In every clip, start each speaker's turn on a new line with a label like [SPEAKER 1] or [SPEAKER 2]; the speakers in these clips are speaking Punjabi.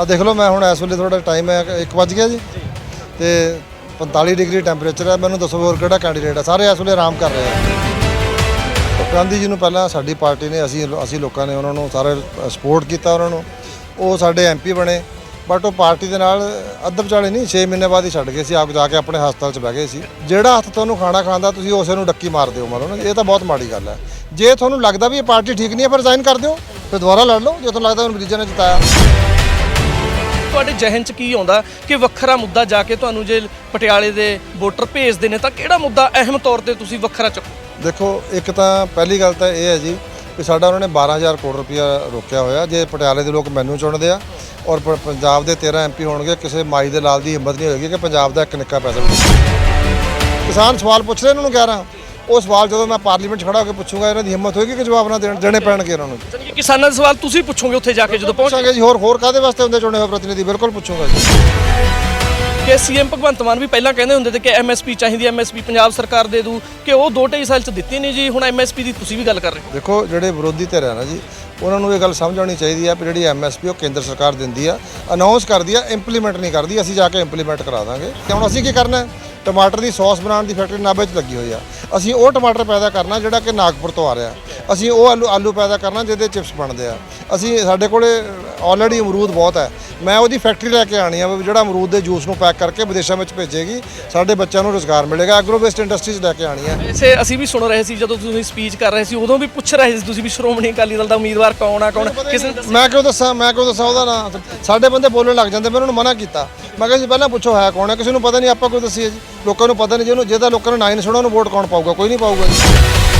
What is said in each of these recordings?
[SPEAKER 1] ਆ ਦੇਖ ਲਓ ਮੈਂ ਹੁਣ ਇਸ ਵੇਲੇ ਥੋੜਾ ਟਾਈਮ ਹੈ 1 ਵਜ ਗਿਆ ਜੀ। ਤੇ 45 ਡਿਗਰੀ ਟੈਂਪਰੇਚਰ ਹੈ ਮੈਨੂੰ ਦੱਸੋ ਹੋਰ ਕਿਹੜਾ ਕੈਂਡੀਡੇਟ ਹੈ? ਸਾਰੇ ਇਸ ਵੇਲੇ ਆਰਾਮ ਕਰ ਰਹੇ ਆ। ਗਾਂਧੀ ਜੀ ਨੂੰ ਪਹਿਲਾਂ ਸਾਡੀ ਪਾਰਟੀ ਨੇ ਅਸੀਂ ਅਸੀਂ ਲੋਕਾਂ ਨੇ ਉਹਨਾਂ ਨੂੰ ਸਾਰੇ ਸਪੋਰਟ ਕੀਤਾ ਉਹਨਾਂ ਨੂੰ। ਉਹ ਸਾਡੇ ਐਮਪੀ ਬਣੇ ਬਟ ਉਹ ਪਾਰਟੀ ਦੇ ਨਾਲ ਅੱਧ ਵਿਚਾਲੇ ਨਹੀਂ 6 ਮਹੀਨੇ ਬਾਅਦ ਹੀ ਛੱਡ ਗਏ ਸੀ ਆਪ ਜਾ ਕੇ ਆਪਣੇ ਹਸਪਤਾਲ 'ਚ ਬਹਿ ਗਏ ਸੀ। ਜਿਹੜਾ ਹੱਥ ਤੁਹਾਨੂੰ ਖਾਣਾ ਖਾਂਦਾ ਤੁਸੀਂ ਉਸੇ ਨੂੰ ਡੱਕੀ ਮਾਰ ਦਿਓ ਲਓ ਨਾ ਇਹ ਤਾਂ ਬਹੁਤ ਮਾੜੀ ਗੱਲ ਹੈ। ਜੇ ਤੁਹਾਨੂੰ ਲੱਗਦਾ ਵੀ ਇਹ ਪਾਰਟੀ ਠੀਕ ਨਹੀਂ ਹੈ ਫਿਰ ਰਿਜ਼ਾਈਨ ਕਰ ਦਿਓ ਫਿਰ ਦੁਬਾਰਾ ਲੜ ਲਓ ਜੇ ਤੁਹਾਨੂੰ ਲੱਗਦਾ ਹੁਣ ਮਰੀਜ਼ਾਂ ਨੇ ਜਿਤਾਇਆ।
[SPEAKER 2] ਤੁਹਾਡੇ ਜ਼ਿਹਨ 'ਚ ਕੀ ਆਉਂਦਾ ਕਿ ਵੱਖਰਾ ਮੁੱਦਾ ਜਾ ਕੇ ਤੁਹਾਨੂੰ ਜੇ ਪਟਿਆਲੇ ਦੇ ਵੋਟਰ ਭੇਜਦੇ ਨੇ ਤਾਂ ਕਿਹੜਾ ਮੁੱਦਾ ਅਹਿਮ ਤੌਰ ਤੇ ਤੁਸੀਂ ਵੱਖਰਾ ਚੱਕੋ?
[SPEAKER 1] ਦੇਖੋ, ਇੱਕ ਤਾਂ ਪਹਿਲੀ ਗੱਲ ਤਾਂ ਇਹ ਹੈ ਜੀ ਕਿ ਸਾਡਾ ਉਹਨਾਂ ਨੇ 12000 ਕਰੋੜ ਰੁਪਇਆ ਰੋਕਿਆ ਹੋਇਆ। ਜੇ ਪਟਿਆਲੇ ਦੇ ਲੋਕ ਮੈਨੂੰ ਚੁਣਦੇ ਆ ਔਰ ਪ- ਪੰਜਾਬ ਦੇ 13 ਐਮਪੀ ਹੋਣਗੇ, ਕਿਸੇ ਮਾਈ ਦੇ ਲਾਲ ਦੀ ਹਿੰਮਤ ਨਹੀਂ ਹੋਏਗੀ ਕਿ ਪੰਜਾਬ ਦਾ ਇੱਕ ਨਿੱਕਾ ਪੈਸਾ ਵੀ ਕਿਸਾਨ ਸਵਾਲ ਪੁੱਛ ਰਹੇ ਇਹਨਾਂ ਨੂੰ 11 ਉਹ ਸਵਾਲ ਜਦੋਂ ਮੈਂ ਪਾਰਲੀਮੈਂਟ 'ਚ ਖੜਾ ਹੋ ਕੇ ਪੁੱਛੂੰਗਾ ਇਹਨਾਂ ਦੀ ਹਿੰਮਤ ਹੋਏਗੀ ਕਿ ਜਵਾਬ ਨਾ ਦੇਣ ਦੇਣੇ ਪੈਣਗੇ ਇਹਨਾਂ ਨੂੰ?
[SPEAKER 2] ਯਾਨੀ ਕਿ ਕਿਸਾਨਾਂ ਦੇ ਸਵਾਲ ਤੁਸੀਂ ਪੁੱਛੋਗੇ ਉੱਥੇ ਜਾ ਕੇ ਜਦੋਂ ਪਹੁੰਚ
[SPEAKER 1] ਪੁੱਛਾਂਗੇ ਜੀ ਹੋਰ ਹੋਰ ਕਾਦੇ ਵਾਸਤੇ ਹੁੰਦੇ ਚੁਣੇ ਹੋਏ ਪ੍ਰਤੀਨਿਧੀ? ਬਿਲਕੁਲ ਪੁੱਛੂੰਗਾ ਜੀ।
[SPEAKER 2] ਕਿ ਸੀਐਮ ਭਗਵੰਤ ਮਾਨ ਵੀ ਪਹਿਲਾਂ ਕਹਿੰਦੇ ਹੁੰਦੇ ਤੇ ਕਿ ਐਮਐਸਪੀ ਚਾਹੀਦੀ ਐਮਐਸਪੀ ਪੰਜਾਬ ਸਰਕਾਰ ਦੇ ਦੂ ਕਿ ਉਹ ਦੋ ਢਾਈ ਸਾਲ ਚ ਦਿੱਤੀ ਨਹੀਂ ਜੀ ਹੁਣ ਐਮਐਸਪੀ ਦੀ ਤੁਸੀਂ ਵੀ ਗੱਲ ਕਰ ਰਹੇ ਹੋ।
[SPEAKER 1] ਦੇਖੋ ਜਿਹੜੇ ਵਿਰੋਧੀ ਧਿਰ ਆ ਨਾ ਜੀ ਉਹਨਾਂ ਨੂੰ ਇਹ ਗੱਲ ਸਮਝ ਆਉਣੀ ਚਾਹੀਦੀ ਆ ਕਿ ਜਿਹੜੀ ਐਮਐਸਪੀ ਉਹ ਕੇਂਦਰ ਸਰਕਾਰ ਦਿੰਦੀ ਆ ਅਨਾਉਂਸ ਕਰਦੀ ਆ ਇੰਪਲੀਮੈਂਟ ਨਹੀਂ ਕਰਦੀ ਅਸੀਂ ਜਾ ਕੇ ਇੰਪਲੀਮੈਂਟ ਕਰਾ ਦਾਂਗੇ। ਤੇ ਹੁਣ ਅਸੀਂ ਕੀ ਕਰਨਾ ਹੈ? ਟਮਾਟਰ ਦੀ ਸੌਸ ਬਣਾਉਣ ਦੀ ਫੈਕਟਰੀ ਨਾਭੇ 'ਚ ਲੱਗੀ ਹੋਈ ਆ। ਅਸੀਂ ਉਹ ਟਮਾਟਰ ਪੈਦਾ ਕਰਨਾ ਜਿਹੜਾ ਕਿ ਨਾਗਪੁਰ ਤੋਂ ਆ ਰਿਹਾ। ਅਸੀਂ ਉਹ ਆਲੂ ਆਲੂ ਪੈਦਾ ਕਰਨਾ ਜਿਹਦੇ ਚਿਪਸ ਬਣਦੇ ਆ। ਅਸੀਂ ਸਾਡੇ ਕੋਲੇ ਆਲਰੇਡੀ ਅਮਰੂਦ ਬਹੁਤ ਹੈ। ਮੈਂ ਉਹਦੀ ਫੈਕਟਰੀ ਲੈ ਕੇ ਆਣੀ ਆ ਵੀ ਜਿਹੜਾ ਅਮਰੂਦ ਦੇ ਜੂਸ ਨੂੰ ਪੈਕ ਕਰਕੇ ਵਿਦੇਸ਼ਾਂ ਵਿੱਚ ਭੇਜੇਗੀ ਸਾਡੇ ਬੱਚਿਆਂ ਨੂੰ ਰੋਜ਼ਗਾਰ ਮਿਲੇਗਾ। ਐਗਰੋ ਵੇਸਟ ਇੰਡਸਟਰੀਜ਼ ਲੈ ਕੇ ਆਣੀ ਆ।
[SPEAKER 2] ਵੈਸੇ ਅਸੀਂ ਵੀ ਸੁਣ ਰਹੇ ਸੀ ਜਦੋਂ ਤੁਸੀਂ ਸਪੀਚ ਕਰ ਰਹੇ ਸੀ ਉਦੋਂ ਵੀ ਪੁੱਛ ਰਹੇ ਸੀ ਤੁਸੀਂ ਵੀ ਸ਼੍ਰੋਮਣੀ ਅਕਾਲੀ ਦਲ ਦਾ ਉਮੀਦਵਾਰ ਕੌਣ ਆ ਕੌਣ? ਕਿਸੇ
[SPEAKER 1] ਮੈਂ ਕਿਉਂ ਦੱਸਾਂ ਮੈਂ ਕਿਉਂ ਦੱਸਾਂ ਉਹਦਾ ਨਾਂ? ਸਾਡੇ ਬੰਦੇ ਬੋਲਣ ਲੱਗ ਜਾਂਦੇ ਮੈਂ ਉਹਨਾਂ ਨੂੰ ਮਨਾ ਕੀਤਾ। ਮੈਂ ਕਿਹਾ ਜੀ ਪਹਿਲਾਂ ਪੁੱਛੋ ਹੈ ਕੌਣ ਹੈ ਕਿਸੇ ਨੂੰ ਪਤਾ ਨਹੀਂ ਆਪਾਂ ਕੋਈ ਦੱਸੀਏ ਜੀ? ਲੋਕਾਂ ਨੂੰ ਪਤਾ ਨਹੀਂ ਜਿਹਨੂੰ ਜਿਹਦਾ ਲੋਕਾਂ ਨੇ ਨਾਂ ਹੀ ਨਹੀਂ ਸੁਣਿਆ ਉਹਨੂੰ ਵੋਟ ਕੌਣ ਪਾਊਗਾ? ਕੋਈ ਨਹੀਂ ਪਾਊਗਾ ਜੀ।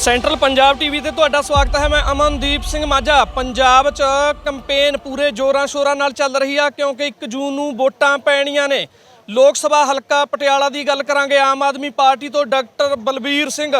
[SPEAKER 2] ਸੈਂਟਰਲ ਪੰਜਾਬ ਟੀਵੀ ਤੇ ਤੁਹਾਡਾ ਸਵਾਗਤ ਹੈ। ਮੈਂ ਅਮਨਦੀਪ ਸਿੰਘ ਮਾਝਾ। ਪੰਜਾਬ 'ਚ ਕੈਂਪੇਨ ਪੂਰੇ ਜ਼ੋਰਾਂ ਸ਼ੋਰਾਂ ਨਾਲ ਚੱਲ ਰਹੀ ਆ, ਕਿਉਂਕਿ 1 ਜੂਨ ਨੂੰ ਵੋਟਾਂ ਪੈਣੀਆਂ ਨੇ। ਲੋਕ ਸਭਾ ਹਲਕਾ ਪਟਿਆਲਾ ਦੀ ਗੱਲ ਕਰਾਂਗੇ। ਆਮ ਆਦਮੀ ਪਾਰਟੀ ਤੋਂ ਡਾਕਟਰ ਬਲਬੀਰ ਸਿੰਘ,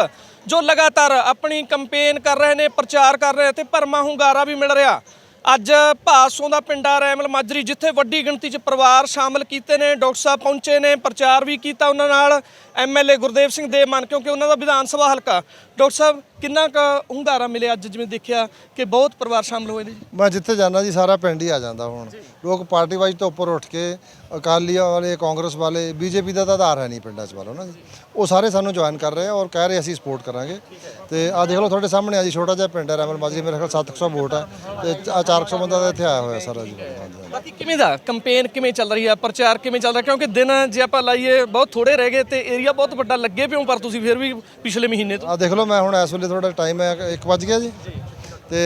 [SPEAKER 2] ਜੋ ਲਗਾਤਾਰ ਆਪਣੀ ਕੈਂਪੇਨ ਕਰ ਰਹੇ ਨੇ, ਪ੍ਰਚਾਰ ਕਰ ਰਹੇ ਤੇ ਭਰਮਾ ਹੁੰਗਾਰਾ ਵੀ ਮਿਲ ਰਿਹਾ। ਅੱਜ ਭਾਸੋਂ ਦਾ ਪਿੰਡ ਆ ਰੈਮਲ ਮਾਜਰੀ, ਜਿੱਥੇ ਵੱਡੀ ਗਿਣਤੀ 'ਚ ਪਰਿਵਾਰ ਸ਼ਾਮਲ ਕੀਤੇ ਨੇ, ਡਾਕਟਰ ਸਾਹਿਬ ਪਹੁੰਚੇ ਨੇ, ਪ੍ਰਚਾਰ ਵੀ ਕੀਤਾ ਉਹਨਾਂ ਨਾਲ ਐਮਐਲਏ ਗੁਰਦੇਵ ਸਿੰਘ ਦੇਵ ਦੇਵਮਨ ਕਿਉਂਕਿ ਉਹਨਾਂ ਦਾ ਵਿਧਾਨ ਸਭਾ ਹਲਕਾ। ਡਾਕਟਰ ਸਾਹਿਬ ਕਿੰਨਾ ਕੁ ਹੁੰਗਾਰਾ ਮਿਲਿਆ ਅੱਜ ਜਿਵੇਂ ਦੇਖਿਆ ਕਿ ਬਹੁਤ ਪਰਿਵਾਰ ਸ਼ਾਮਲ ਹੋਏ ਨੇ ਜੀ?
[SPEAKER 1] ਮੈਂ ਜਿੱਥੇ ਜਾਂਦਾ ਜੀ ਸਾਰਾ ਪਿੰਡ ਹੀ ਆ ਜਾਂਦਾ ਹੁਣ। ਲੋਕ ਪਾਰਟੀ ਵਾਈਜ਼ ਤੋਂ ਉੱਪਰ ਉੱਠ ਕੇ ਅਕਾਲੀਆਂ ਵਾਲੇ ਕਾਂਗਰਸ ਵਾਲੇ ਬੀਜੇਪੀ ਦਾ ਤਾਂ ਆਧਾਰ ਹੈ ਨਹੀਂ ਪਿੰਡਾਂ 'ਚ ਵਾਲੋ ਨਾ ਜੀ ਉਹ ਸਾਰੇ ਸਾਨੂੰ ਜੁਆਇਨ ਕਰ ਰਹੇ ਆ ਔਰ ਕਹਿ ਰਹੇ ਅਸੀਂ ਸਪੋਰਟ ਕਰਾਂਗੇ। ਤੇ ਆ ਦੇਖ ਲਓ ਤੁਹਾਡੇ ਸਾਹਮਣੇ ਆ ਜੀ ਛੋਟਾ ਜਿਹਾ ਪਿੰਡ ਹੈ ਰੈਮਲ ਮਾਜਰੀ ਮੇਰੇ ਖਿਆਲ 700 ਵੋਟ ਹੈ। ਤੇ ਆ 400 ਬੰਦਾ ਤਾਂ ਇੱਥੇ ਆਇਆ ਹੋਇਆ ਸਾਰਾ ਜੀ।
[SPEAKER 2] ਬਾਕੀ ਕਿਵੇਂ ਦਾ? ਕੈਂਪੇਨ ਕਿਵੇਂ ਚੱਲ ਰਹੀ ਆ? ਪ੍ਰਚਾਰ ਕਿਵੇਂ ਚੱਲ ਰਿਹਾ? ਕਿਉਂਕਿ ਦਿਨ ਜੇ ਆਪਾਂ ਲਾਈਏ ਬਹੁਤ ਥੋੜੇ ਰਹਿ ਗਏ ਤੇ ਏਰੀਆ ਬਹੁਤ ਵੱਡਾ ਲੱਗੇ ਪਿਓ ਪਰ ਤੁਸੀਂ ਫਿਰ ਵੀ ਪਿਛਲੇ ਮਹੀਨੇ ਤੋਂ
[SPEAKER 1] ਆ ਦੇਖ ਲਓ ਮੈਂ ਹੁਣ ਇਸ ਵੇਲੇ ਥੋੜਾ ਟਾਈਮ ਹੈ 1 ਵਜ ਗਿਆ ਜੀ। ਤੇ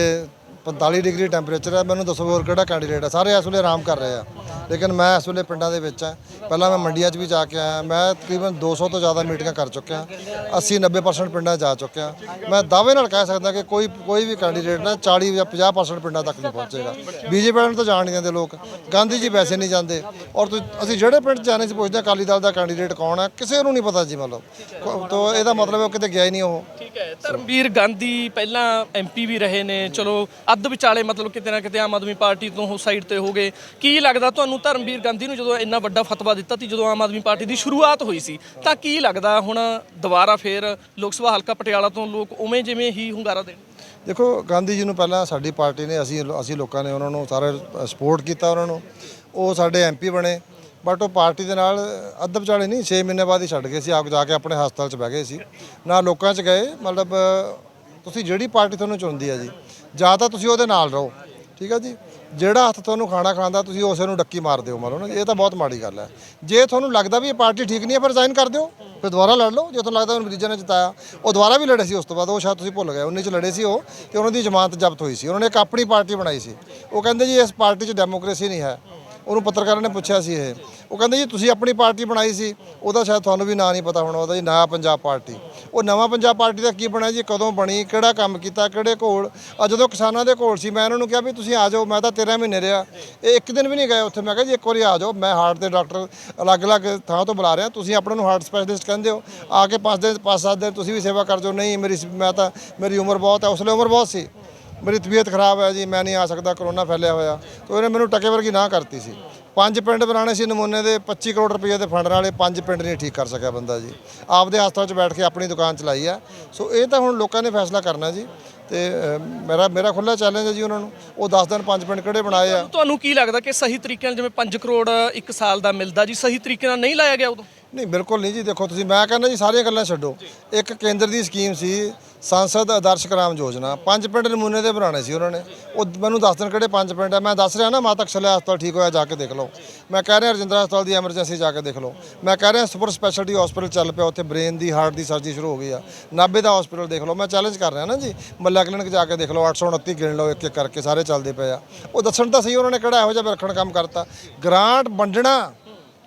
[SPEAKER 1] 45 ਡਿਗਰੀ ਟੈਂਪਰੇਚਰ ਹੈ, ਮੈਨੂੰ ਦੱਸੋ ਹੋਰ ਕਿਹੜਾ ਕੈਂਡੀਡੇਟ ਹੈ? ਸਾਰੇ ਇਸ ਵੇਲੇ ਆਰਾਮ ਕਰ ਰਹੇ ਆ। ਲੇਕਿਨ ਮੈਂ ਇਸ ਵੇਲੇ ਪਿੰਡਾਂ ਦੇ ਵਿੱਚ ਆ ਪਹਿਲਾਂ ਮੈਂ ਮੰਡੀਆਂ 'ਚ ਵੀ ਜਾ ਕੇ ਆਇਆ। ਮੈਂ ਤਕਰੀਬਨ 200 ਤੋਂ ਜ਼ਿਆਦਾ ਮੀਟਿੰਗਾਂ ਕਰ ਚੁੱਕਿਆ 80 90% ਪਿੰਡਾਂ 'ਚ ਜਾ ਚੁੱਕਿਆ ਮੈਂ ਦਾਅਵੇ ਨਾਲ ਕਹਿ ਸਕਦਾ ਕਿ ਕੋਈ ਕੋਈ ਵੀ ਕੈਂਡੀਡੇਟ ਨਾ 40 ਜਾਂ 50% ਪਿੰਡਾਂ ਤੱਕ ਨਹੀਂ ਪਹੁੰਚੇਗਾ। ਬੀਜੇਪੀ ਵਾਲਿਆਂ ਨੂੰ ਤਾਂ ਜਾਣ ਨਹੀਂ ਦਿੰਦੇ ਲੋਕ। ਗਾਂਧੀ ਜੀ ਵੈਸੇ ਨਹੀਂ ਜਾਂਦੇ। ਔਰ ਤੁਸੀਂ- ਅਸੀਂ ਜਿਹੜੇ ਪਿੰਡ ਜਾਣੇ ਸੀ, ਪੁੱਛਦੇ ਹਾਂ ਅਕਾਲੀ ਦਲ ਦਾ ਕੈਂਡੀਡੇਟ ਕੌਣ ਹੈ, ਕਿਸੇ ਨੂੰ ਨਹੀਂ ਪਤਾ ਜੀ ਮਤਲਬ। ਤੋਂ ਇਹਦਾ ਮਤਲਬ ਉਹ ਕਿਤੇ ਗਿਆ ਹੀ ਨਹੀਂ ਉਹ।
[SPEAKER 2] ਠੀਕ ਹੈ। ਧਰਮਵੀਰ ਗਾਂਧੀ ਪਹਿਲਾਂ ਐਮਪੀ ਵੀ ਰਹੇ ਨੇ। ਚਲੋ ਅੱਧ ਵਿਚਾਲੇ ਮਤਲਬ ਕਿਤੇ ਨਾ ਕਿਤੇ ਆਮ ਆਦਮੀ ਪਾਰਟੀ ਤੋਂ ਉਹ ਸਾਈਡ ਤੇ ਹੋ ਗਏ। ਕੀ ਲੱਗਦਾ ਤੁਹਾਨੂੰ ਧਰਮਵੀਰ ਗਾਂਧੀ ਨੂੰ ਜਦੋਂ ਇੰਨਾ ਵੱਡਾ ਫਤਵਾ ਦਿੱਤਾ ਸੀ ਜਦੋਂ ਆਮ ਆਦਮੀ ਪਾਰਟੀ ਦੀ ਸ਼ੁਰੂਆਤ ਹੋਈ ਸੀ, ਤਾਂ ਕੀ ਲੱਗਦਾ ਹੁਣ ਦੁਬਾਰਾ ਫੇਰ ਲੋਕ ਸਭਾ ਹਲਕਾ ਪਟਿਆਲਾ ਤੋਂ ਲੋਕ ਉਵੇਂ ਜਿਵੇਂ ਹੀ ਹੁੰਗਾਰਾ ਦੇਣ?
[SPEAKER 1] ਦੇਖੋ, ਗਾਂਧੀ ਜੀ ਨੂੰ ਪਹਿਲਾਂ ਸਾਡੀ ਪਾਰਟੀ ਨੇ, ਅਸੀਂ ਅਸੀਂ ਲੋਕਾਂ ਨੇ ਉਹਨਾਂ ਨੂੰ ਸਾਰੇ ਸਪੋਰਟ ਕੀਤਾ ਉਹਨਾਂ ਨੂੰ। ਉਹ ਸਾਡੇ ਐਮਪੀ ਬਣੇ, ਬਟ ਉਹ ਪਾਰਟੀ ਦੇ ਨਾਲ ਅੱਧ ਵਿਚਾਲੇ ਨਹੀਂ 6 ਮਹੀਨੇ ਬਾਅਦ ਹੀ ਛੱਡ ਗਏ ਸੀ, ਆਪ ਜਾ ਕੇ ਆਪਣੇ ਹਸਪਤਾਲ 'ਚ ਬਹਿ ਗਏ ਸੀ। ਨਾ ਲੋਕਾਂ 'ਚ ਗਏ, ਮਤਲਬ, ਤੁਸੀਂ ਜਿਹੜੀ ਪਾਰਟੀ ਤੁਹਾਨੂੰ ਚੁਣਦੀ ਹੈ ਜੀ ਜਾਂ ਤਾਂ ਤੁਸੀਂ ਉਹਦੇ ਨਾਲ ਰਹੋ, ਠੀਕ ਹੈ ਜੀ? ਜਿਹੜਾ ਹੱਥ ਤੁਹਾਨੂੰ ਖਾਣਾ ਖਾਂਦਾ, ਤੁਸੀਂ ਉਸੇ ਨੂੰ ਡੱਕੀ ਮਾਰ ਦਿਓ ਮਾਰੋ ਨਾ ਇਹ ਤਾਂ ਬਹੁਤ ਮਾੜੀ ਗੱਲ ਹੈ। ਜੇ ਤੁਹਾਨੂੰ ਲੱਗਦਾ ਵੀ ਇਹ ਪਾਰਟੀ ਠੀਕ ਨਹੀਂ ਹੈ, ਫਿਰ ਰਿਜ਼ਾਈਨ ਕਰ ਦਿਓ, ਫਿਰ ਦੁਬਾਰਾ ਲੜ ਲਓ। ਜੇ ਤੁਹਾਨੂੰ ਲੱਗਦਾ ਉਹਨੂੰ ਮਰੀਜ਼ਾਂ ਨੇ ਜਿਤਾਇਆ, ਉਹ ਦੁਬਾਰਾ ਵੀ ਲੜੇ ਸੀ ਉਸ ਤੋਂ ਬਾਅਦ, ਉਹ ਸ਼ਾਇਦ ਤੁਸੀਂ ਭੁੱਲ ਗਏ 19 ਚ ਲੜੇ ਸੀ ਉਹ ਤੇ ਉਹਨਾਂ ਦੀ ਜ਼ਮਾਨਤ ਜ਼ਬਤ ਹੋਈ ਸੀ, ਉਹਨਾਂ ਨੇ ਇੱਕ ਆਪਣੀ ਪਾਰਟੀ ਬਣਾਈ ਸੀ। ਉਹ ਕਹਿੰਦੇ ਜੀ, ਇਸ ਪਾਰਟੀ 'ਚ ਡੈਮੋਕ੍ਰੇਸੀ ਨਹੀਂ ਹੈ। ਉਹਨੂੰ ਪੱਤਰਕਾਰਾਂ ਨੇ ਪੁੱਛਿਆ ਸੀ ਇਹ। ਉਹ ਕਹਿੰਦੇ ਜੀ, ਤੁਸੀਂ ਆਪਣੀ ਪਾਰਟੀ ਬਣਾਈ ਸੀ, ਉਹਦਾ ਸ਼ਾਇਦ ਤੁਹਾਨੂੰ ਵੀ ਨਾਂ ਨਹੀਂ ਪਤਾ ਹੋਣਾ ਉਹਦਾ ਜੀ, ਨਵਾਂ ਪੰਜਾਬ ਪਾਰਟੀ। ਉਹ ਨਵਾਂ ਪੰਜਾਬ ਪਾਰਟੀ ਦਾ ਕੀ ਬਣਿਆ ਜੀ, ਕਦੋਂ ਬਣੀ, ਕਿਹੜਾ ਕੰਮ ਕੀਤਾ, ਕਿਹੜੇ ਘੋਲ ਆ ਜਦੋਂ ਕਿਸਾਨਾਂ ਦੇ ਘੋਲ ਸੀ, ਮੈਂ ਉਹਨਾਂ ਨੂੰ ਕਿਹਾ ਵੀ ਤੁਸੀਂ ਆ ਜਾਓ, ਮੈਂ ਤਾਂ 13 ਮਹੀਨੇ ਰਿਹਾ। ਇਹ ਇੱਕ ਦਿਨ ਵੀ ਨਹੀਂ ਗਏ ਉੱਥੇ, ਮੈਂ ਕਿਹਾ ਜੀ, ਇੱਕ ਵਾਰੀ ਆ ਜਾਓ, ਮੈਂ ਹਾਰਟ ਦੇ ਡਾਕਟਰ ਅਲੱਗ-ਅਲੱਗ ਥਾਂ ਤੋਂ ਬੁਲਾ ਰਿਹਾ। ਤੁਸੀਂ ਆਪਣੇ ਨੂੰ ਹਾਰਟ ਸਪੈਸ਼ਲਿਸਟ ਕਹਿੰਦੇ ਹੋ, ਆ ਕੇ ਪੰਜ ਦਿਨ, ਪੰਜ ਸੱਤ ਦਿਨ ਤੁਸੀਂ ਵੀ ਸੇਵਾ ਕਰ ਜਾਓ, ਨਹੀਂ, ਮੇਰੀ ਮੈਂ ਤਾਂ, ਮੇਰੀ ਉਮਰ ਬਹੁਤ ਹੈ ਉਸ ਉਮਰ ਬਹੁਤ ਸੀ। ਮੇਰੀ ਤਬੀਅਤ ਖਰਾਬ ਹੈ ਜੀ ਮੈਂ ਨਹੀਂ ਆ ਸਕਦਾ ਕਰੋਨਾ ਫੈਲਿਆ ਹੋਇਆ। ਤਾਂ ਉਹਨੇ ਮੈਨੂੰ ਟਕੇ ਵਰਗੀ ਨਾ ਕਰਤੀ ਸੀ। ਪੰਜ ਪਿੰਡ ਬਣਾਉਣੇ ਸੀ ਨਮੂਨੇ ਦੇ 25 ਕਰੋੜ ਰੁਪਏ ਦੇ ਫੰਡ ਵਾਲੇ ਪੰਜ ਪਿੰਡ ਨਹੀਂ ਠੀਕ ਕਰ ਸਕਿਆ ਬੰਦਾ ਜੀ। ਆਪਦੇ ਹਸਪਤਾਲ 'ਚ ਬੈਠ ਕੇ ਆਪਣੀ ਦੁਕਾਨ ਚਲਾਈ ਆ। ਸੋ ਇਹ ਤਾਂ ਹੁਣ ਲੋਕਾਂ ਨੇ ਫੈਸਲਾ ਕਰਨਾ ਜੀ। ਤੇ ਅ, ਮੇਰਾ ਮੇਰਾ ਖੁੱਲਾ ਚੈਲੰਜ ਹੈ ਜੀ ਉਹਨਾਂ ਨੂੰ। ਉਹ 10 ਦਿਨ ਪੰਜ ਪਿੰਡ ਕਿਹੜੇ ਬਣਾਏ ਆ?
[SPEAKER 2] ਤੁਹਾਨੂੰ ਕੀ ਲੱਗਦਾ ਕਿ ਸਹੀ ਤਰੀਕੇ ਨਾਲ ਜਿਵੇਂ 5 ਕਰੋੜ ਇੱਕ ਸਾਲ ਦਾ ਮਿਲਦਾ ਜੀ ਸਹੀ ਤਰੀਕੇ ਨਾਲ ਨਹੀਂ ਲਾਇਆ ਗਿਆ ਉਦੋਂ?
[SPEAKER 1] ਨਹੀਂ ਬਿਲਕੁਲ ਨਹੀਂ ਜੀ। ਦੇਖੋ ਤੁਸੀਂ ਮੈਂ ਕਹਿੰਦਾ ਜੀ ਸਾਰੀਆਂ ਗੱਲਾਂ ਛੱਡੋ। ਇੱਕ ਕੇਂਦਰ ਦੀ ਸਕੀਮ ਸੀ ਸੰਸਦ ਆਦਰਸ਼ ਗ੍ਰਾਮ ਯੋਜਨਾ, ਪੰਜ ਪਿੰਡ ਨਮੂਨੇ ਦੇ ਬਣਾਉਣੇ ਸੀ ਉਹਨਾਂ ਨੇ। ਉਹ ਮੈਨੂੰ ਦੱਸ ਦਿਨ ਕਿਹੜੇ ਪੰਜ ਪਿੰਡ ਆ। ਮੈਂ ਦੱਸ ਰਿਹਾ ਨਾ, ਮਾਤਾ ਕਸ਼ਲਿਆ ਹਸਪਤਾਲ ਠੀਕ ਹੋਇਆ, ਜਾ ਕੇ ਦੇਖ ਲਓ। ਮੈਂ ਕਹਿ ਰਿਹਾ ਰਜਿੰਦਰਾ ਹਸਪਤਾਲ ਦੀ ਐਮਰਜੈਂਸੀ ਜਾ ਕੇ ਦੇਖ ਲਓ। ਮੈਂ ਕਹਿ ਰਿਹਾ ਸੁਪਰ ਸਪੈਸ਼ਲਟੀ ਹਸਪੀਟਲ ਚੱਲ ਪਿਆ, ਉੱਥੇ ਬ੍ਰੇਨ ਦੀ ਹਾਰਟ ਦੀ ਸਰਜਰੀ ਸ਼ੁਰੂ ਹੋ ਗਈ ਆ। ਨਾਭੇ ਦਾ ਹਸਪੀਟਲ ਦੇਖ ਲਓ। ਮੈਂ ਚੈਲੰਜ ਕਰ ਰਿਹਾ ਨਾ ਜੀ, ਮੱਲਾ ਕਲੀਨਿਕ ਜਾ ਕੇ ਦੇਖ ਲਓ 829 ਗਿਣ ਲਓ ਇੱਕ ਇੱਕ ਕਰਕੇ ਸਾਰੇ ਚੱਲਦੇ ਪਏ ਆ। ਉਹ ਦੱਸਣ ਤਾਂ ਸਹੀ ਉਹਨਾਂ ਨੇ ਕਿਹੜਾ ਇਹੋ ਜਿਹਾ ਵਿਲੱਖਣ ਕੰਮ ਕਰਤਾ। ਗ੍ਰਾਂਟ ਵੰਡਣਾ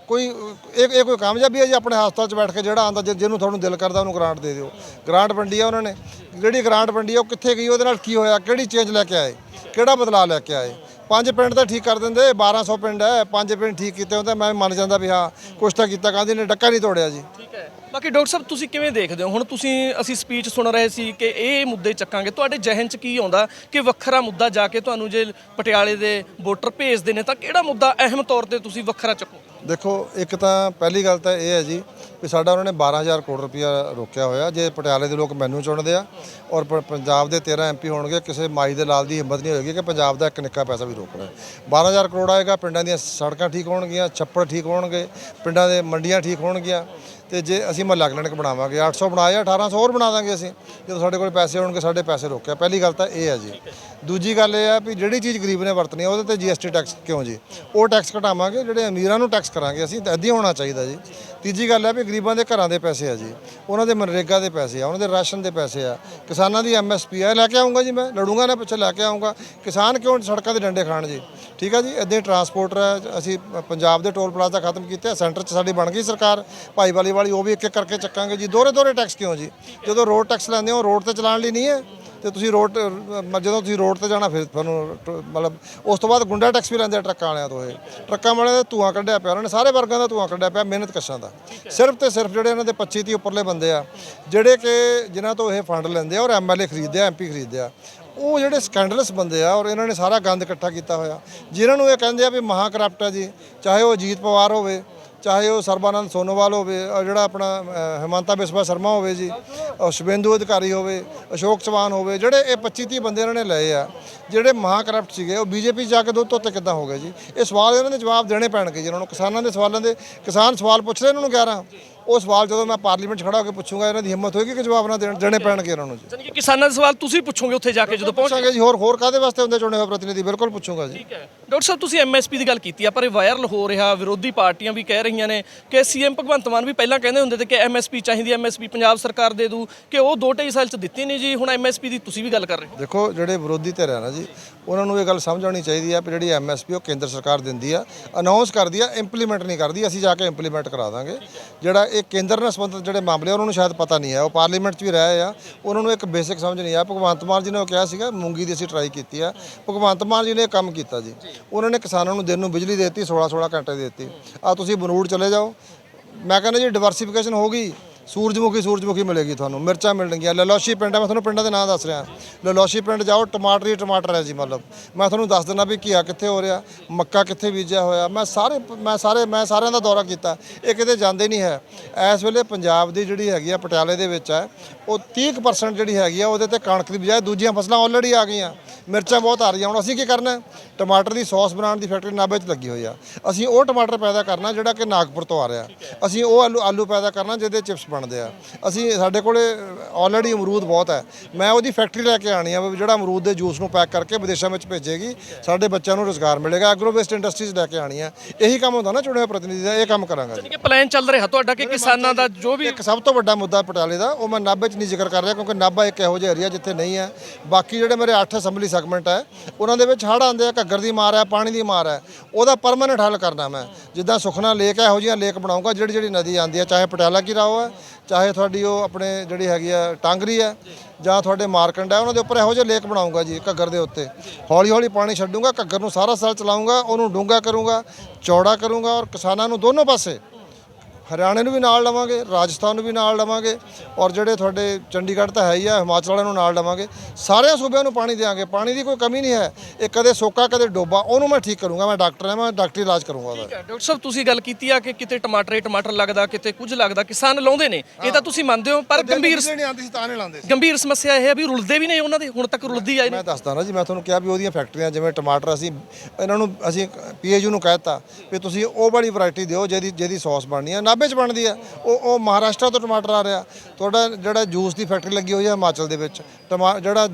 [SPEAKER 1] ਕੋਈ, ਇਹ ਇਹ ਕੋਈ ਕਾਮਯਾਬੀ ਹੈ ਜੀ ਆਪਣੇ ਹਸਪਤਾਲ 'ਚ ਬੈਠ ਕੇ ਜਿਹੜਾ ਆਂਦਾ ਜਿਹਨੂੰ ਤੁਹਾਨੂੰ ਦਿਲ ਕਰਦਾ ਉਹਨੂੰ ਗ੍ਰਾਂਟ ਦੇ ਦਿਓ। ਗ੍ਰਾਂਟ ਵੰਡੀ ਆ ਉਹਨਾਂ ਨੇ। ਜਿਹੜੀ ਗ੍ਰਾਂਟ ਵੰਡੀ ਆ ਉਹ ਕਿੱਥੇ ਗਈ, ਉਹਦੇ ਨਾਲ ਕੀ ਹੋਇਆ, ਕਿਹੜੀ ਚੇਂਜ ਲੈ ਕੇ ਆਏ, ਕਿਹੜਾ ਬਦਲਾਅ ਲੈ ਕੇ ਆਏ? ਪੰਜ ਪਿੰਡ ਤਾਂ ਠੀਕ ਕਰ ਦਿੰਦੇ 1200 ਪਿੰਡ ਹੈ, ਪੰਜ ਪਿੰਡ ਠੀਕ ਕੀਤੇ ਹੁੰਦੇ ਮੈਂ ਮੰਨ ਜਾਂਦਾ ਵੀ ਹਾਂ, ਕੁਛ ਤਾਂ ਕੀਤਾ ਕਹਿੰਦੇ ਨੇ ਡੱਕਾ ਨਹੀਂ ਤੋੜਿਆ ਜੀ।
[SPEAKER 2] ਠੀਕ ਹੈ। ਬਾਕੀ ਡਾਕਟਰ ਸਾਹਿਬ, ਤੁਸੀਂ ਕਿਵੇਂ ਦੇਖਦੇ ਹੋ? ਹੁਣ ਤੁਸੀਂ, ਅਸੀਂ ਸਪੀਚ ਸੁਣ ਰਹੇ ਸੀ ਕਿ ਇਹ ਮੁੱਦੇ ਚੱਕਾਂਗੇ। ਤੁਹਾਡੇ ਜ਼ਿਹਨ 'ਚ ਕੀ ਆਉਂਦਾ ਕਿ ਵੱਖਰਾ ਮੁੱਦਾ ਜਾ ਕੇ ਤੁਹਾਨੂੰ ਜੇ ਪਟਿਆਲੇ ਦੇ ਵੋਟਰ ਭੇਜਦੇ ਨੇ, ਤਾਂ ਕਿਹੜਾ ਮੁੱਦਾ ਅਹਿਮ ਤੌਰ ਤੇ ਤੁਸੀਂ ਵੱਖਰਾ ਚੱਕੋ?
[SPEAKER 1] ਦੇਖੋ, ਇੱਕ ਤਾਂ ਪਹਿਲੀ ਗੱਲ ਤਾਂ ਇਹ ਹੈ ਜੀ ਵੀ ਸਾਡਾ ਉਹਨਾਂ ਨੇ 12000 ਕਰੋੜ ਰੁਪਇਆ ਰੋਕਿਆ ਹੋਇਆ ਜੇ ਪਟਿਆਲੇ ਦੇ ਲੋਕ ਮੈਨੂੰ ਚੁਣਦੇ ਆ ਔਰ ਪ- ਪੰਜਾਬ ਦੇ 13 ਐਮਪੀ ਹੋਣਗੇ, ਕਿਸੇ ਮਾਈ ਦੇ ਲਾਲ ਦੀ ਹਿੰਮਤ ਨਹੀਂ ਹੋਏਗੀ ਕਿ ਪੰਜਾਬ ਦਾ ਇੱਕ ਨਿੱਕਾ ਪੈਸਾ ਵੀ ਰੋਕਣਾ ਹੈ। 12000 ਕਰੋੜ ਆਏਗਾ, ਪਿੰਡਾਂ ਦੀਆਂ ਸੜਕਾਂ ਠੀਕ ਹੋਣਗੀਆਂ, ਛੱਪੜ ਠੀਕ ਹੋਣਗੇ, ਪਿੰਡਾਂ ਦੇ ਮੰਡੀਆਂ ਠੀਕ ਹੋਣਗੀਆਂ ਤੇ ਜੇ ਅਸੀਂ ਮਹੱਲਾ ਕਲੀਨਿਕ ਬਣਾਵਾਂਗੇ 800 ਬਣਾਏ ਆ, 1800 ਹੋਰ ਬਣਾ ਦਾਂਗੇ ਅਸੀਂ। ਜਦੋਂ ਸਾਡੇ ਕੋਲ ਪੈਸੇ ਹੋਣਗੇ ਸਾਡੇ ਪੈਸੇ ਰੋਕਿਆ। ਪਹਿਲੀ ਗੱਲ ਤਾਂ ਇਹ ਹੈ ਜੀ। ਦੂਜੀ ਗੱਲ ਇਹ ਆ ਵੀ ਜਿਹੜੀ ਚੀਜ਼ ਗਰੀਬ ਨੇ ਵਰਤਣੀ ਹੈ ਉਹਦੇ ਤੇ ਜੀਐਸਟੀ ਟੈਕਸ ਕਿਉਂ ਜੀ? ਉਹ ਟੈਕਸ ਘਟਾਵਾਂਗੇ ਜਿਹੜੇ ਅਮੀਰਾਂ ਨੂੰ ਟੈਕਸ ਕਰਾਂਗੇ ਅਸੀਂ ਤਾਂ ਇੱਦਾਂ ਹੀ ਹੋਣਾ ਚਾਹੀਦਾ ਜੀ। ਤੀਜੀ ਗੱਲ ਹੈ ਵੀ ਗਰੀਬਾਂ ਦੇ ਘਰਾਂ ਦੇ ਪੈਸੇ ਆ ਜੀ, ਉਹਨਾਂ ਦੇ ਮਨਰੇਗਾ ਦੇ ਪੈਸੇ ਆ, ਉਹਨਾਂ ਦੇ ਰਾਸ਼ਨ ਦੇ ਪੈਸੇ ਆ, ਕਿਸਾਨਾਂ ਦੀ ਐਮਐਸਪੀ ਆ ਲੈ ਕੇ ਆਉਂਗਾ ਜੀ ਮੈਂ, ਲੜੂੰਗਾ ਨਾ ਪਿੱਛੇ ਲੈ ਕੇ ਆਉਂਗਾ ਕਿਸਾਨ ਕਿਉਂ ਸੜਕਾਂ ਦੇ ਡੰਡੇ ਖਾਣ ਜੀ? ਠੀਕ ਆ ਜੀ, ਇੱਦਾਂ ਹੀ ਟਰਾਂਸਪੋਰਟਰ ਹੈ, ਅਸੀਂ ਪੰਜਾਬ ਦੇ ਟੋਲ ਪਲਾਜ਼ਾ ਖਤਮ ਕੀਤੇ ਸੈਂਟਰ 'ਚ ਸਾਡੀ ਬਣ ਗਈ ਸਰਕਾਰ ਭਾਈਵਾਲੀ ਵਾਲੀ ਉਹ ਵੀ ਇੱਕ ਇੱਕ ਕਰਕੇ ਚੱਕਾਂਗੇ ਜੀ। ਦੋਹਰੇ ਦੋਹਰੇ ਟੈਕਸ ਕਿਉਂ ਜੀ? ਜਦੋਂ ਰੋਡ ਟੈਕਸ ਲੈਂਦੇ ਹੋ ਰੋਡ ਤੇ ਚਲਾਉਣ ਲਈ ਨਹੀਂ ਹੈ, ਤੇ ਤੁਸੀਂ ਰੋਡ ਜਦੋਂ ਤੁਸੀਂ ਰੋਡ ਤੇ ਜਾਣਾ, ਫਿਰ ਤੁਹਾਨੂੰ ਟ- ਮਤਲਬ ਉਸ ਤੋਂ ਬਾਅਦ ਗੁੰਡਾ ਟੈਕਸ ਵੀ ਲੈਂਦੇ ਆ ਟਰੱਕਾਂ ਵਾਲਿਆਂ ਤੋਂ ਇਹ। ਟਰੱਕਾਂ ਵਾਲਿਆਂ ਦਾ ਧੂਆਂ ਕੱਢਿਆ ਪਿਆ, ਉਹਨਾਂ ਨੇ ਸਾਰੇ ਵਰਗਾਂ ਦਾ ਧੂਆਂ ਕੱਢਿਆ ਪਿਆ, ਮਿਹਨਤ ਕਸ਼ਾਂ ਦਾ। ਸਿਰਫ ਤੇ ਸਿਰਫ ਜਿਹੜੇ ਇਹਨਾਂ ਦੇ 25 30 ਉੱਪਰਲੇ ਬੰਦੇ ਆ, ਜਿਹੜੇ ਕਿ ਜਿਨ੍ਹਾਂ ਤੋਂ ਇਹ ਫੰਡ ਲੈਂਦੇ ਆ ਔਰ ਐਮਐਲਏ ਖਰੀਦਦੇ ਆ ਐਮਪੀ ਖਰੀਦਦੇ ਆ, ਉਹ ਜਿਹੜੇ ਸਕੈਂਡਲਸ ਬੰਦੇ ਆ ਔਰ ਇਹਨਾਂ ਨੇ ਸਾਰਾ ਗੰਦ ਇਕੱਠਾ ਕੀਤਾ ਹੋਇਆ। ਜਿਨ੍ਹਾਂ ਨੂੰ ਇਹ ਕਹਿੰਦੇ ਆ ਵੀ ਮਹਾ ਕਰਪਟ ਆ ਜੀ, ਚਾਹੇ ਉਹ ਅਜੀਤ ਪਵਾਰ ਹੋਵੇ ਚਾਹੇ ਉਹ ਸਰਬਾਨੰਦ ਸੋਨੋਵਾਲ ਹੋਵੇ ਔਰ ਜਿਹੜਾ ਆਪਣਾ ਅ, ਹਿਮੰਤਾ ਬਿਸਵਾ ਸ਼ਰਮਾ ਹੋਵੇ ਜੀ ਔਰ ਸ਼ੁਭੇਂਦੂ ਅਧਿਕਾਰੀ ਹੋਵੇ ਅਸ਼ੋਕ ਚੌਹਾਨ ਹੋਵੇ ਜਿਹੜੇ ਇਹ 25 30 ਬੰਦੇ ਇਹਨਾਂ ਨੇ ਲਏ ਆ ਜਿਹੜੇ ਮਹਾ ਕਰਪਟ ਸੀਗੇ ਉਹ ਬੀਜੇਪੀ ਜਾ ਕੇ ਦੁੱਧ ਧੋਤੇ ਕਿੱਦਾਂ ਹੋ ਗਏ ਜੀ? ਇਹ ਸਵਾਲ ਇਹਨਾਂ ਦੇ ਜਵਾਬ ਦੇਣੇ ਪੈਣਗੇ ਜੀ ਇਹਨਾਂ ਨੂੰ। ਕਿਸਾਨਾਂ ਦੇ ਸਵਾਲਾਂ ਦੇ ਕਿਸਾਨ ਸਵਾਲ ਪੁੱਛ ਰਹੇ ਇਹਨਾਂ ਨੂੰ 11 ਉਹ ਸਵਾਲ ਜਦੋਂ ਮੈਂ ਪਾਰਲੀਮੈਂਟ 'ਚ ਖੜਾ ਹੋ ਕੇ ਪੁੱਛੂੰਗਾ ਇਹਨਾਂ ਦੀ ਹਿੰਮਤ ਹੋਏਗੀ ਕਿ ਜਵਾਬ ਨਾ ਦੇਣ ਦੇਣੇ ਪੈਣਗੇ ਇਹਨਾਂ ਨੂੰ ਜੀ।
[SPEAKER 2] ਕਿ ਕਿਸਾਨਾਂ ਦੇ ਸਵਾਲ ਤੁਸੀਂ ਪੁੱਛੋਗੇ ਉੱਥੇ ਜਾ ਕੇ ਜਦੋਂ ਪਹੁੰਚ
[SPEAKER 1] ਪੁੱਛਾਂਗੇ ਜੀ ਹੋਰ ਹੋਰ ਕਾਦੇ ਵਾਸਤੇ ਹੁੰਦੇ ਚੁਣੇ ਹੋਏ ਪ੍ਰਤੀਨਿਧੀ? ਬਿਲਕੁਲ ਪੁੱਛੂੰਗਾ ਜੀ।
[SPEAKER 2] ਠੀਕ ਹੈ। ਡਾਕਟਰ ਸਾਹਿਬ ਤੁਸੀਂ ਐਮਐਸਪੀ ਦੀ ਗੱਲ ਕੀਤੀ ਆ ਪਰ ਇਹ ਵਾਇਰਲ ਹੋ ਰਿਹਾ ਵਿਰੋਧੀ ਪਾਰਟੀਆਂ ਵੀ ਕਹਿ ਰਹੀਆਂ ਨੇ ਕਿ ਸੀਐਮ ਭਗਵੰਤ ਮਾਨ ਵੀ ਪਹਿਲਾਂ ਕਹਿੰਦੇ ਹੁੰਦੇ ਤੇ ਕਿ ਐਮਐਸਪੀ ਚਾਹੀਦੀ ਐਮਐਸਪੀ ਪੰਜਾਬ ਸਰਕਾਰ ਦੇ ਦੂ ਕਿ ਉਹ ਦੋ ਢਾਈ ਸਾਲ ਚ ਦਿੱਤੀ ਨਹੀਂ ਜੀ ਹੁਣ ਐਮਐਸਪੀ ਦੀ ਤੁਸੀਂ ਵੀ ਗੱਲ ਕਰ ਰਹੇ ਹੋ।
[SPEAKER 1] ਦੇਖੋ ਜਿਹੜੇ ਵਿਰੋਧੀ ਧਿਰ ਆ ਨਾ ਜੀ ਉਹਨਾਂ ਨੂੰ ਇਹ ਗੱਲ ਸਮਝ ਆਉਣੀ ਚਾਹੀਦੀ ਆ ਵੀ ਜਿਹੜੀ ਐਮਐਸਪੀ ਉਹ ਕੇਂਦਰ ਸਰਕਾਰ ਦਿੰਦੀ ਆ ਅਨਾਉਂਸ ਕਰਦੀ ਆ ਇੰਪਲੀਮੈਂਟ ਨਹੀਂ ਕਰਦੀ ਅਸੀਂ ਜਾ ਕੇ ਇੰਪਲੀਮੈਂਟ ਕਰਾ ਦਾਂਗੇ। ਜਿਹੜਾ ਇਹ ਕੇਂਦਰ ਨਾਲ ਸੰਬੰਧਿਤ ਜਿਹੜੇ ਮਾਮਲੇ ਉਹਨਾਂ ਨੂੰ ਸ਼ਾਇਦ ਪਤਾ ਨਹੀਂ ਹੈ। ਉਹ ਪਾਰਲੀਮੈਂਟ 'ਚ ਵੀ ਰਹੇ ਆ। ਉਹਨਾਂ ਨੂੰ ਇੱਕ ਬੇਸਿਕ ਸਮਝ ਨਹੀਂ ਆ। ਭਗਵੰਤ ਮਾਨ ਜੀ ਨੇ ਉਹ ਕਿਹਾ ਸੀਗਾ, ਮੂੰਗੀ ਦੀ ਅਸੀਂ ਟਰਾਈ ਕੀਤੀ ਆ। ਭਗਵੰਤ ਮਾਨ ਜੀ ਨੇ ਇਹ ਕੰਮ ਕੀਤਾ ਜੀ। ਉਹਨਾਂ ਨੇ ਕਿਸਾਨਾਂ ਨੂੰ ਦਿਨ ਨੂੰ ਬਿਜਲੀ ਦੇ ਦਿੱਤੀ 16 16 ਘੰਟੇ ਦੇ ਦਿੱਤੀ। ਆ ਤੁਸੀਂ ਬਨੂੜ ਚਲੇ ਜਾਓ। ਮੈਂ ਕਹਿੰਦਾ ਜੀ ਡਿਵਰਸੀਫਿਕੇਸ਼ਨ ਹੋ ਗਈ। ਸੂਰਜਮੁਖੀ ਸੂਰਜਮੁਖੀ ਮਿਲੇਗੀ ਤੁਹਾਨੂੰ। ਮਿਰਚਾਂ ਮਿਲਣਗੀਆਂ। ਲਲੋਸ਼ੀ ਪਿੰਡ ਹੈ ਮੈਂ ਤੁਹਾਨੂੰ ਪਿੰਡਾਂ ਦੇ ਨਾਂ ਦੱਸ ਰਿਹਾ। ਲਲੋਸ਼ੀ ਪਿੰਡ ਜਾਓ, ਟਮਾਟਰ ਹੀ ਟਮਾਟਰ ਹੈ ਜੀ, ਮਤਲਬ। ਮੈਂ ਤੁਹਾਨੂੰ ਦੱਸ ਦਿੰਦਾ ਵੀ ਘੀਆ ਕਿੱਥੇ ਹੋ ਰਿਹਾ, ਮੱਕਾ ਕਿੱਥੇ ਬੀਜਿਆ ਹੋਇਆ। ਮੈਂ ਸਾਰੇ ਮੈਂ ਸਾਰੇ, ਮੈਂ ਸਾਰਿਆਂ ਦਾ ਦੌਰਾ ਕੀਤਾ। ਇਹ ਕਿਤੇ ਜਾਂਦੇ ਨਹੀਂ ਹੈ। ਇਸ ਵੇਲੇ ਪੰਜਾਬ ਦੀ ਜਿਹੜੀ ਹੈਗੀ ਆ, ਪਟਿਆਲੇ ਦੇ ਵਿੱਚ ਹੈ, ਉਹ 30% ਜਿਹੜੀ ਹੈਗੀ ਆ, ਉਹਦੇ ਤੇ ਕਣਕ ਦੀ ਬਜਾਏ ਦੂਜੀਆਂ ਫਸਲਾਂ ਆਲਰੇਡੀ ਆ ਗਈਆਂ। ਮਿਰਚਾਂ ਬਹੁਤ ਆ ਰਹੀਆਂ। ਹੁਣ ਅਸੀਂ ਕੀ ਕਰਨਾ ਟਮਾਟਰ ਦੀ ਸੌਸ ਬਣਾਉਣ ਦੀ ਫੈਕਟਰੀ ਨਾਭੇ 'ਚ ਲੱਗੀ ਹੋਈ ਆ। ਅਸੀਂ ਉਹ ਟਮਾਟਰ ਪੈਦਾ ਕਰਨਾ ਜਿਹੜਾ ਕਿ ਨਾਗਪੁਰ ਤੋਂ ਆ ਰਿਹਾ। ਅਸੀਂ ਉਹ ਆਲੂ ਆਲੂ ਪੈਦਾ ਕਰਨਾ ਜਿਹਦੇ ਚਿਪਸ ਬਣਦੇ ਆ। ਅਸੀਂ ਸਾਡੇ ਕੋਲੇ ਆਲਰੇਡੀ ਅਮਰੂਦ ਬਹੁਤ ਹੈ ਮੈਂ ਉਹਦੀ ਫੈਕਟਰੀ ਲੈ ਕੇ ਆਣੀ ਆ ਜਿਹੜਾ ਅਮਰੂਦ ਦੇ ਜੂਸ ਨੂੰ ਪੈਕ ਕਰਕੇ ਵਿਦੇਸ਼ਾਂ ਵਿੱਚ ਭੇਜੇਗੀ ਸਾਡੇ ਬੱਚਿਆਂ ਨੂੰ ਰੋਜ਼ਗਾਰ ਮਿਲੇਗਾ। ਐਗਰੋ ਵੇਸਟ ਇੰਡਸਟਰੀਜ਼ ਲੈ ਕੇ ਆਣੀ ਆ। ਇਹੀ ਕੰਮ ਹੁੰਦਾ ਨਾ ਚੁਣੇ ਹੋਏ ਪ੍ਰਤੀਨਿਧੀ ਦਾ ਇਹ ਕੰਮ ਕਰਾਂਗਾ
[SPEAKER 2] ਕਿ ਪਲਾਨ ਚੱਲ ਰਿਹਾ ਤੁਹਾਡਾ ਕਿ ਕਿਸਾਨਾਂ ਦਾ ਜੋ ਵੀ
[SPEAKER 1] ਇੱਕ ਸਭ ਤੋਂ ਵੱਡਾ ਮੁੱਦਾ ਪਟਿਆਲੇ ਦਾ ਉਹ ਮੈਂ ਨਾਭੇ 'ਚ ਨਹੀਂ ਜ਼ਿਕਰ ਕਰ ਰਿਹਾ ਕਿਉਂਕਿ ਨਾਭਾ ਇੱਕ ਇਹੋ ਜਿਹਾ ਏਰੀਆ ਜਿੱਥੇ ਨਹੀਂ ਹੈ ਬਾਕੀ ਜਿਹੜੇ ਮੇਰੇ 8 ਅਸੈਂਬਲੀ ਸੈਗਮੈਂਟ ਹੈ ਉਹਨਾਂ ਦੇ ਵਿੱਚ ਹੜ੍ਹ ਆਉਂਦੇ ਆ ਘੱਗਰ ਦੀ ਮਾਰ ਹੈ ਪਾਣੀ ਦੀ ਮਾਰ ਹੈ ਉਹਦਾ ਪਰਮਨੈਂਟ ਹੱਲ ਕਰਨਾ ਮੈਂ। ਜਿੱਦਾਂ ਸੁਖਨਾ ਲੇਕ ਹੈ ਇਹੋ ਜਿਹੀਆਂ ਲੇਕ ਬਣਾਉਂਗਾ ਜਿਹੜੀ ਜਿਹੜੀ ਨਦੀ ਆਉਂਦੀ ਹੈ ਚਾਹੇ ਪਟਿਆਲਾ ਕੀ ਰਾਓ ਹੈ ਚਾਹੇ ਤੁਹਾਡੀ ਉਹ ਆਪਣੇ ਜਿਹੜੀ ਹੈਗੀ ਆ ਟਾਂਗਰੀ ਹੈ ਜਾਂ ਤੁਹਾਡੇ ਮਾਰਕੰਡ ਹੈ ਉਹਨਾਂ ਦੇ ਉੱਪਰ ਇਹੋ ਜਿਹੇ ਲੇਕ ਬਣਾਉਂਗਾ ਜੀ, ਘੱਗਰ ਦੇ ਉੱਤੇ। ਹੌਲੀ ਹੌਲੀ ਪਾਣੀ ਛੱਡੂੰਗਾ, ਘੱਗਰ ਨੂੰ ਸਾਰਾ ਸਾਲ ਚਲਾਉਂਗਾ, ਉਹਨੂੰ ਡੂੰਘਾ ਕਰੂੰਗਾ, ਚੌੜਾ ਕਰੂੰਗਾ ਔਰ ਕਿਸਾਨਾਂ ਨੂੰ ਦੋਨੋਂ ਪਾਸੇ ਹਰਿਆਣੇ ਨੂੰ ਵੀ ਨਾਲ ਲਵਾਂਗੇ ਰਾਜਸਥਾਨ ਨੂੰ ਵੀ ਨਾਲ ਲਵਾਂਗੇ ਔਰ ਜਿਹੜੇ ਤੁਹਾਡੇ ਚੰਡੀਗੜ੍ਹ ਤਾਂ ਹੈ ਹੀ ਆ ਹਿਮਾਚਲ ਵਾਲਿਆਂ ਨੂੰ ਨਾਲ ਲਵਾਂਗੇ। ਸਾਰਿਆਂ ਸੂਬਿਆਂ ਨੂੰ ਪਾਣੀ ਦੇਵਾਂਗੇ ਪਾਣੀ ਦੀ ਕੋਈ ਕਮੀ ਨਹੀਂ ਹੈ। ਇਹ ਕਦੇ ਸੋਕਾ ਕਦੇ ਡੋਬਾ ਉਹਨੂੰ ਮੈਂ ਠੀਕ ਕਰੂੰਗਾ ਮੈਂ ਡਾਕਟਰ ਹਾਂ ਮੈਂ ਡਾਕਟਰੀ ਇਲਾਜ ਕਰੂੰਗਾ ਉਹਦਾ।
[SPEAKER 2] ਡਾਕਟਰ ਸਾਹਿਬ ਤੁਸੀਂ ਗੱਲ ਕੀਤੀ ਆ ਕਿ ਕਿਤੇ ਟਮਾਟਰ ਟਮਾਟਰ ਲੱਗਦਾ ਕਿਤੇ ਕੁਝ ਲੱਗਦਾ ਕਿਸਾਨ ਲਾਉਂਦੇ ਨੇ ਇਹ ਤਾਂ ਤੁਸੀਂ ਮੰਨਦੇ ਹੋ ਪਰ ਗੰਭੀਰ
[SPEAKER 1] ਨਹੀਂ ਆਉਂਦੀ ਸੀ ਤਾਂ ਨਹੀਂ ਲਾਉਂਦੇ ਸੀ।
[SPEAKER 2] ਗੰਭੀਰ ਸਮੱਸਿਆ ਇਹ ਹੈ ਵੀ ਰੁਲਦੇ ਵੀ ਨੇ ਉਹਨਾਂ ਦੇ ਹੁਣ ਤੱਕ ਰੁਲਦੀ ਆਏ ਨੇ
[SPEAKER 1] ਮੈਂ ਦੱਸਦਾ ਨਾ ਜੀ ਮੈਂ ਤੁਹਾਨੂੰ ਕਿਹਾ ਵੀ ਉਹਦੀਆਂ ਫੈਕਟਰੀਆਂ ਜਿਵੇਂ ਟਮਾਟਰ ਅਸੀਂ ਇਹਨਾਂ ਨੂੰ ਅਸੀਂ ਪੀਏਯੂ ਨੂੰ ਕਹਿਤਾ ਵੀ ਤੁਸੀਂ ਉਹ ਵਾਲੀ ਵੈਰਾਈਟੀ ਦਿਓ ਜਿਹਦੀ ਜਿਹਦੀ ਸੌਸ ਬਣਨੀ ਹੈ ਨਾਭੇ 'ਚ ਬਣਦੀ ਹੈ ਉਹ ਉਹ ਮਹਾਰਾਸ਼ਟਰ ਤੋਂ ਟਮਾਟਰ ਆ ਰਿਹਾ। ਤੁਹਾਡਾ ਜਿਹੜਾ ਜੂਸ ਦੀ ਫੈਕਟਰੀ ਲੱਗੀ ਹੋਈ ਹੈ ਹਿਮਾਚਲ ਦੇ ਵਿੱਚ ਜਿਹੜਾ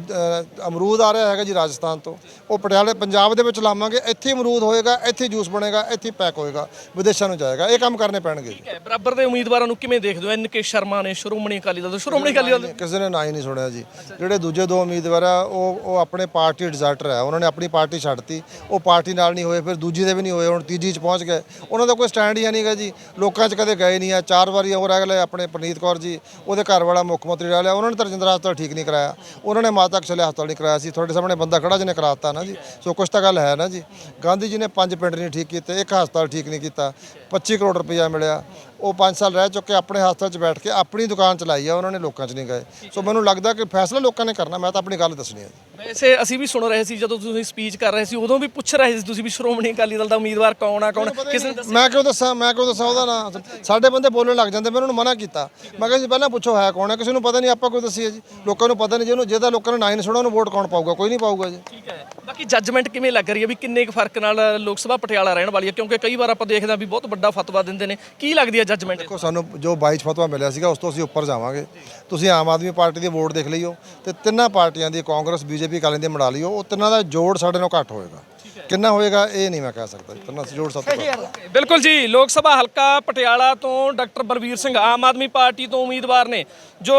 [SPEAKER 1] ਅਮਰੂਦ ਆ ਰਿਹਾ ਹੈਗਾ ਜੀ ਰਾਜਸਥਾਨ ਤੋਂ ਉਹ ਪਟਿਆਲੇ ਪੰਜਾਬ ਦੇ ਵਿੱਚ ਲਾਵਾਂਗੇ। ਇੱਥੇ ਅਮਰੂਦ ਹੋਏਗਾ ਇੱਥੇ ਜੂਸ ਬਣੇਗਾ ਇੱਥੇ ਪੈਕ ਹੋਏਗਾ ਵਿਦੇਸ਼ਾਂ ਨੂੰ ਜਾਏਗਾ। ਇਹ ਕੰਮ ਕਰਨੇ ਪੈਣਗੇ
[SPEAKER 2] ਠੀਕ ਹੈ ਬਰਾਬਰ ਦੇ ਉਮੀਦਵਾਰਾਂ ਨੂੰ ਕਿਵੇਂ ਦੇਖਦੇ ਹੋ? ਐਨ ਕੇ ਸ਼ਰਮਾ ਨੇ ਸ਼੍ਰੋਮਣੀ ਅਕਾਲੀ ਦਲ ਸ਼੍ਰੋਮਣੀ ਅਕਾਲੀ ਦਲ
[SPEAKER 1] ਕਿਸੇ ਨੇ ਨਾ ਹੀ ਨਹੀਂ ਸੁਣਿਆ ਜੀ। ਜਿਹੜੇ ਦੂਜੇ ਦੋ ਉਮੀਦਵਾਰ ਆ ਉਹ ਉਹ ਆਪਣੇ ਪਾਰਟੀ ਡਿਜ਼ਾਰਟਰ ਹੈ ਉਹਨਾਂ ਨੇ ਆਪਣੀ ਪਾਰਟੀ ਛੱਡਤੀ ਉਹ ਪਾਰਟੀ ਨਾਲ ਨਹੀਂ ਹੋਏ ਫਿਰ ਦੂਜੀ ਦੇ ਵੀ ਨਹੀਂ ਹੋਏ ਹੁਣ ਤੀਜੀ 'ਚ ਪਹੁੰਚ ਗਏ। ਉਹਨਾਂ ਦਾ ਕੋਈ ਸਟੈਂਡ ਹੀ ਨਹੀਂਗਾ ਜੀ। ਲੋਕਾਂ 'ਚ ਕਦੇ ਗਏ ਨਹੀਂ ਆ, ਚਾਰ ਵਾਰੀ ਹੋਰ ਅਗਲੇ ਆਪਣੇ ਪ੍ਰਨੀਤ ਕੌਰ ਜੀ, ਉਹਦੇ ਘਰ ਵਾਲਾ ਮੁੱਖ ਮੰਤਰੀ ਰਹਿ ਲਿਆ, ਉਹਨਾਂ ਨੇ ਤਰਜਿੰਦਰ ਹਸਪਤਾਲ ਠੀਕ ਨਹੀਂ ਕਰਾਇਆ। ਉਹਨਾਂ ਨੇ ਮਾਤਾ ਕਸ਼ਲੇ ਹਸਪਤਾਲ ਨਹੀਂ ਕਰਾਇਆ ਸੀ, ਤੁਹਾਡੇ ਸਾਹਮਣੇ ਬੰਦਾ ਖੜਾ ਜਿਹਨੇ ਕਰਾਤਾ ਨਾ ਜੀ, ਸੋ ਕੁਛ ਤਾਂ ਗੱਲ ਹੈ ਨਾ ਜੀ। ਗਾਂਧੀ ਜੀ ਨੇ ਪੰਜ ਪਿੰਡ ਨਹੀਂ ਠੀਕ ਕੀਤੇ, ਇੱਕ ਹਸਪਤਾਲ ਠੀਕ ਨਹੀਂ ਕੀਤਾ 25 ਕਰੋੜ ਰੁਪਇਆ ਮਿਲਿਆ ਉਹ 5 ਸਾਲ ਰਹਿ ਚੁੱਕੇ ਆਪਣੇ ਹਸਪਤਾਲ 'ਚ ਬੈਠ ਕੇ ਆਪਣੀ ਦੁਕਾਨ ਚਲਾਈ ਆ ਉਹਨਾਂ ਨੇ ਲੋਕਾਂ 'ਚ ਨਹੀਂ ਗਏ। ਸੋ ਮੈਨੂੰ ਲੱਗਦਾ ਕਿ ਫੈਸਲਾ ਲੋਕਾਂ ਨੇ ਕਰਨਾ ਮੈਂ ਤਾਂ ਆਪਣੀ ਗੱਲ ਦੱਸਣੀ ਹੈ
[SPEAKER 2] ਵੈਸੇ ਅਸੀਂ ਵੀ ਸੁਣ ਰਹੇ ਸੀ ਜਦੋਂ ਤੁਸੀਂ ਸਪੀਚ ਕਰ ਰਹੇ ਸੀ ਉਦੋਂ ਵੀ ਪੁੱਛ ਰਹੇ ਸੀ ਤੁਸੀਂ ਵੀ ਸ਼੍ਰੋਮਣੀ ਅਕਾਲੀ ਦਲ ਦਾ ਉਮੀਦਵਾਰ ਕੌਣ ਆ ਕੌਣ ਕਿਸੇ ਨੇ ਦੱਸਿਆ?
[SPEAKER 1] ਮੈਂ ਕਿਉਂ ਦੱਸਾਂ ਮੈਂ ਕਿਉਂ ਦੱਸਾਂ ਉਹਦਾ ਨਾਂ? ਸਾਡੇ ਬੰਦੇ ਬੋਲਣ ਲੱਗ ਜਾਂਦੇ ਮੈਂ ਉਹਨਾਂ ਨੂੰ ਮਨਾ ਕੀਤਾ। ਮੈਂ ਕਿਹਾ ਜੀ ਪਹਿਲਾਂ ਪੁੱਛੋ ਹੈ ਕੌਣ ਹੈ ਕਿਸੇ ਨੂੰ ਪਤਾ ਨਹੀਂ ਆਪਾਂ ਕੋਈ ਦੱਸੀਏ ਜੀ? ਲੋਕਾਂ ਨੂੰ ਪਤਾ ਨਹੀਂ ਜਿਹਨੂੰ ਜਿਹਦਾ ਲੋਕਾਂ ਨੇ ਨਾ ਹੀ ਨਹੀਂ ਸੁਣਿਆ ਉਹਨੂੰ ਵੋਟ ਕੌਣ ਪਾਊਗਾ? ਕੋਈ ਨਹੀਂ ਪਾਊਗਾ ਜੀ।
[SPEAKER 2] ਠੀਕ ਹੈ। ਬਾਕੀ ਜੱਜਮੈਂਟ ਕਿਵੇਂ ਲੱਗ ਰਹੀ ਹੈ ਵੀ ਕਿੰਨੇ ਕੁ ਫ਼ਰਕ ਨਾਲ ਲੋਕ ਸਭਾ ਪਟਿਆਲਾ ਰਹਿਣ ਵਾਲੀ ਹੈ? ਕਿਉਂਕਿ ਕਈ ਵਾਰ ਆਪਾਂ ਦੇਖਦੇ ਹਾਂ ਵੀ ਬਹੁਤ ਵੱਡਾ ਫਤਵਾ ਦਿੰਦੇ ਨੇ। ਕੀ ਲੱਗਦੀ ਹੈ ਜੱਜਮੈਂਟ
[SPEAKER 1] ਦੇਖੋ, ਸਾਨੂੰ ਜੋ 22 ਫਤਵਾ ਮਿਲਿਆ ਸੀਗਾ, ਉਸ ਤੋਂ ਅਸੀਂ ਉੱਪਰ ਜਾਵਾਂਗੇ। ਤੁਸੀਂ ਆਮ ਆਦਮੀ ਪਾਰਟੀ ਦੀ ਵੋਟ ਦੇਖ ਲਈਓ ਤੇ ਤਿੰਨਾਂ ਪਾਰਟੀਆਂ ਦੀ, ਕਾਂਗਰਸ, ਬੀਜੇਪੀ, ਅਕਾਲੀ ਦੀ ਮਿਲਾ ਲਈਓ ਉਹ ਤਿੰਨਾਂ ਦਾ ਜੋੜ ਸਾਡੇ ਨਾਲ ਘੱਟ ਹੋਏਗਾ। ਕਿੰਨਾ ਹੋਏਗਾ ਇਹ ਨਹੀਂ ਮੈਂ ਕਹਿ ਸਕਦਾ ਦਾ ਜੋੜ ਸਭ ਤੋਂ
[SPEAKER 2] ਬਿਲਕੁਲ ਜੀ ਲੋਕ ਸਭਾ ਹਲਕਾ ਪਟਿਆਲਾ ਤੋਂ ਡਾਕਟਰ ਬਲਵੀਰ ਸਿੰਘ ਆਮ ਆਦਮੀ ਪਾਰਟੀ ਤੋਂ ਉਮੀਦਵਾਰ ਨੇ ਜੋ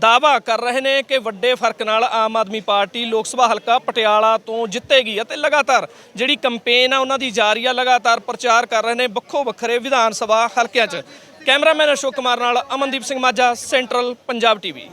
[SPEAKER 2] ਦਾਵਾ ਕਰ ਰਹੇ ਨੇ ਕਿ ਵੱਡੇ ਫ਼ਰਕ ਨਾਲ ਆਮ ਆਦਮੀ ਪਾਰਟੀ ਲੋਕ ਸਭਾ ਹਲਕਾ ਪਟਿਆਲਾ ਤੋਂ ਜਿੱਤੇਗੀ ਅਤੇ ਲਗਾਤਾਰ ਜਿਹੜੀ ਕੈਂਪੇਨ ਆ ਉਹਨਾਂ ਦੀ ਜਾਰੀ ਆ ਲਗਾਤਾਰ ਪ੍ਰਚਾਰ ਕਰ ਰਹੇ ਨੇ ਵੱਖੋ ਵੱਖਰੇ ਵਿਧਾਨ ਸਭਾ ਹਲਕਿਆਂ 'ਚ। ਕੈਮਰਾਮੈਨ ਅਸ਼ੋਕ ਕੁਮਾਰ ਨਾਲ ਅਮਨਦੀਪ ਸਿੰਘ ਮਾਝਾ ਸੈਂਟਰਲ ਪੰਜਾਬ ਟੀਵੀ।